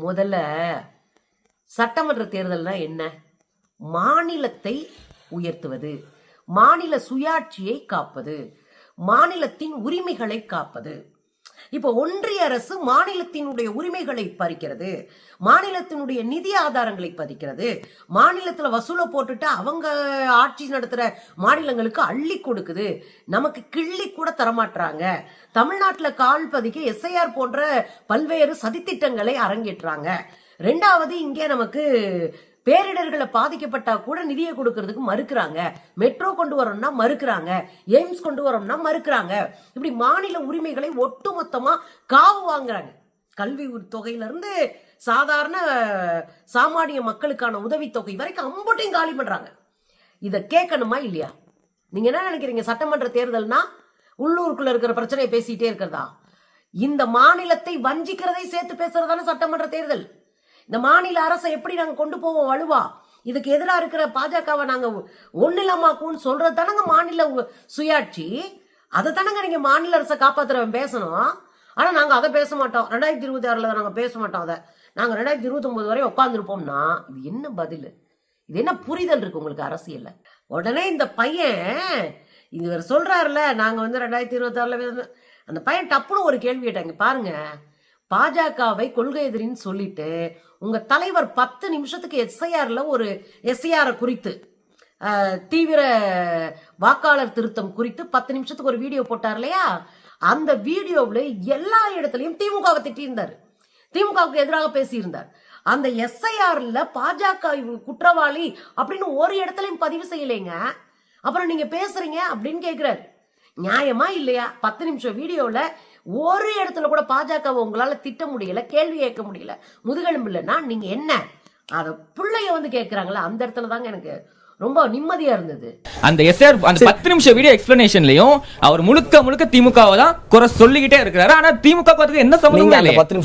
முதல்ல சட்டமன்ற தேர்தல்னா என்ன? மாநிலத்தை உயர்த்துவது. மாநில சுயாட்சியை காப்பது. மாநிலத்தின் உரிமைகளை காப்பது. இப்போ ஒன்றிய அரசு மாநிலத்தினுடைய உரிமைகளை பறிக்கிறது மாநிலத்தினுடைய நிதி ஆதாரங்களை பறிக்கிறது மாநிலத்துல வசூலை போட்டுட்டு அவங்க ஆட்சி நடத்துற மாநிலங்களுக்கு அள்ளி கொடுக்குது. நமக்கு கிள்ளி கூட தரமாட்டுறாங்க தமிழ்நாட்டுல கால் பதிக்க எஸ்ஐஆர் போன்ற பல்வேறு சதித்திட்டங்களை அரங்கேற்றாங்க. ரெண்டாவது இங்கே நமக்கு பேரிடர்களை பாதிக்கப்பட்டா கூட நிதியை கொடுக்கறதுக்கு மறுக்கிறாங்க. மெட்ரோ கொண்டு வரோம்னா மறுக்கிறாங்க. எய்ம்ஸ் கொண்டு வரோம்னா மறுக்கிறாங்க. இப்படி மாநில உரிமைகளை ஒட்டுமொத்தமா காவு வாங்குறாங்க. கல்வி தொகையிலிருந்து சாதாரண சாமானிய மக்களுக்கான உதவித்தொகை வரைக்கும் அம்பட்டையும் காலி பண்றாங்க. இதை கேட்கணுமா இல்லையா? நீங்க என்ன நினைக்கிறீங்க? சட்டமன்ற தேர்தல்னா உள்ளூருக்குள்ள இருக்கிற பிரச்சனையை பேசிட்டே இருக்கிறதா? இந்த மாநிலத்தை வஞ்சிக்கிறதை சேர்த்து பேசுறதான சட்டமன்ற தேர்தல்? இந்த மாநில அரசை எப்படி நாங்கள் கொண்டு போவோம் வலுவா? இதுக்கு எதிராக இருக்கிற பாஜகவை நாங்க ஒன்னிலமாக்கும்னு சொல்றது தானங்க மாநில உ- சுயாட்சி? அதை தானங்க நீங்கள் மாநில அரசை காப்பாத்துறவன் பேசணும். ஆனால் நாங்கள் அதை பேச மாட்டோம். ரெண்டாயிரத்தி இருபத்தி ஆறுல நாங்கள் பேச மாட்டோம் அதை. நாங்கள் ரெண்டாயிரத்தி இருபத்தொம்போது வரை உட்காந்துருப்போம்னா இது என்ன பதில்? இது என்ன புரிதல் இருக்கு உங்களுக்கு அரசியல்ல? உடனே இந்த பையன் இவர் சொல்றாருல நாங்கள் வந்து ரெண்டாயிரத்தி இருபத்தி ஆறுல அந்த பையன் டப்புன்னு ஒரு கேள்வி கேட்டாங்க. பாருங்க பாஜகவை கொள்கை எதிரின்னு சொல்லிட்டு உங்க தலைவர் பத்து நிமிஷத்துக்கு எஸ்ஐஆர்ல ஒரு எஸ்ஐஆர் குறித்து தீவிர வாக்காளர் திருத்தம் குறித்து பத்து நிமிஷத்துக்கு ஒரு வீடியோ போட்டார் இல்லையா? அந்த வீடியோவில் எல்லா இடத்துலையும் திமுகவை திட்டியிருந்தார். திமுகவுக்கு எதிராக பேசியிருந்தார். அந்த எஸ்ஐஆர்ல பாஜக குற்றவாளி அப்படின்னு ஒரு இடத்துலையும் பதிவு செய்யலைங்க. அப்புறம் நீங்க பேசுறீங்க அப்படின்னு கேக்குறாரு. நியாயமா இல்லையா? பத்து நிமிஷம் வீடியோவில் ஒரு இடத்துல கூட பாஜகவை உங்களால திட்ட முடியல கேள்வி கேட்க முடியல. முதுகெலும்பு இல்லைன்னா நீங்க என்ன? அத பிள்ளைய வந்து கேக்குறாங்களா அந்த இடத்துல தாங்க எனக்கு ரொம்ப நிம்மதியா இருந்தது. அந்த எஸ்ஆர் அந்த பத்து நிமிஷம் வீடியோ எக்ஸ்பிளனேஷன்லயும் அவர் முழுக்க முழுக்க திமுகவை தான் குறை சொல்லிக்கிட்டே இருக்கிறாரு. ஆனா திமுக என்ன சம்பந்தம்